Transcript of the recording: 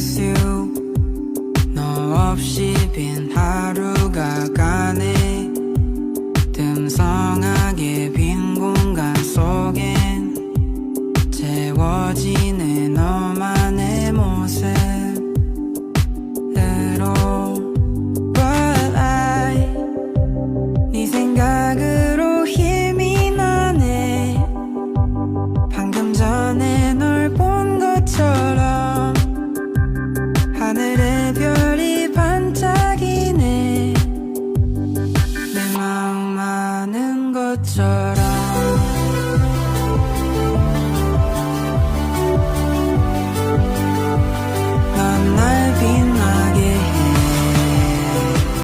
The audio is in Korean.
miss you 너 없이 빈 하루가 가네. 듬성하게 빈 공간 속엔 채워지 하늘의 별이 반짝이네. 내 마음 아는 것처럼.